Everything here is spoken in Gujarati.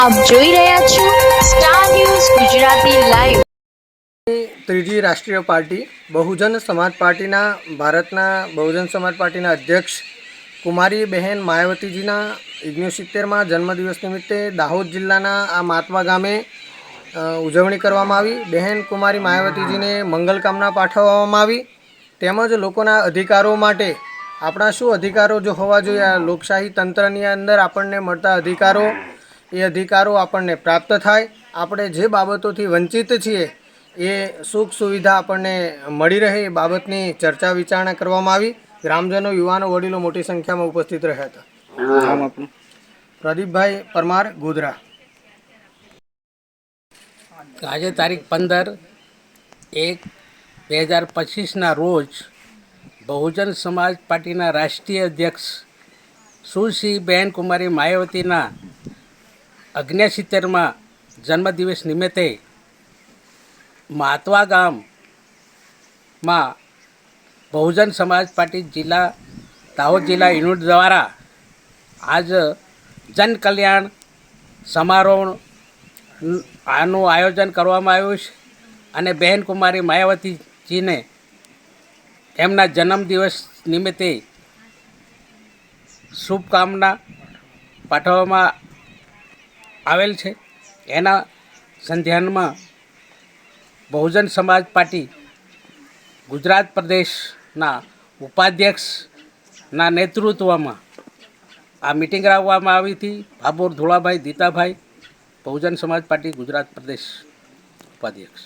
આપ જોઈ રહ્યા છો સ્ટાર ન્યૂઝ ગુજરાતી લાઈવ ત્રીજી રાષ્ટ્રીય પાર્ટી, બહુજન સમાજ પાર્ટીના, ભારતના બહુજન સમાજ પાર્ટીના અધ્યક્ષ કુમારી બહેન માયાવતીજીના ઓગણસિત્તેરમાં જન્મદિવસ નિમિત્તે દાહોદ જિલ્લાના આ માતવા ગામે ઉજવણી કરવામાં આવી. બહેન કુમારી માયાવતીજીને મંગલકામના પાઠવવામાં આવી. તેમજ લોકોના અધિકારો માટે આપણા શું અધિકારો જો હોવા જોઈએ, આ લોકશાહી તંત્રની અંદર આપણને મળતા અધિકારો એ અધિકારો આપણને પ્રાપ્ત થાય. આપણે જે બાબતોથી વંચિત છીએ એ સુખ સુવિધા આપણને મળી રહે એ બાબતની ચર્ચા વિચારણા કરવામાં આવી. ગ્રામજનો યુવાનો વડીલો મોટી સંખ્યામાં ઉપસ્થિત રહ્યા હતા. પ્રદીપભાઈ પરમાર ગોધરા. આજે તારીખ પંદર એક બે હજાર પચીસના રોજ બહુજન સમાજ પાર્ટીના રાષ્ટ્રીય અધ્યક્ષ સુશ્રી બહેન કુમારી માયાવતીના અગ્નેસિત્તેરમાં જન્મદિવસ નિમિત્તે માતવા ગામમાં બહુજન સમાજ પાર્ટી જિલ્લા, દાહોદ જિલ્લા યુનિટ દ્વારા આજ જન કલ્યાણ સમારોહ આનું આયોજન કરવામાં આવ્યું છે અને બહેન કુમારી માયાવતીજીને એમના જન્મદિવસ નિમિત્તે શુભકામના પાઠવવામાં આવેલ છે. એના સંધ્યાનમાં બહુજન સમાજ પાર્ટી ગુજરાત પ્રદેશના ઉપાધ્યક્ષના નેતૃત્વમાં આ મિટિંગ રાખવામાં આવી હતી. ભાભોર ધોળાભાઈ, દીતાભાઈ, બહુજન સમાજ પાર્ટી ગુજરાત પ્રદેશ ઉપાધ્યક્ષ.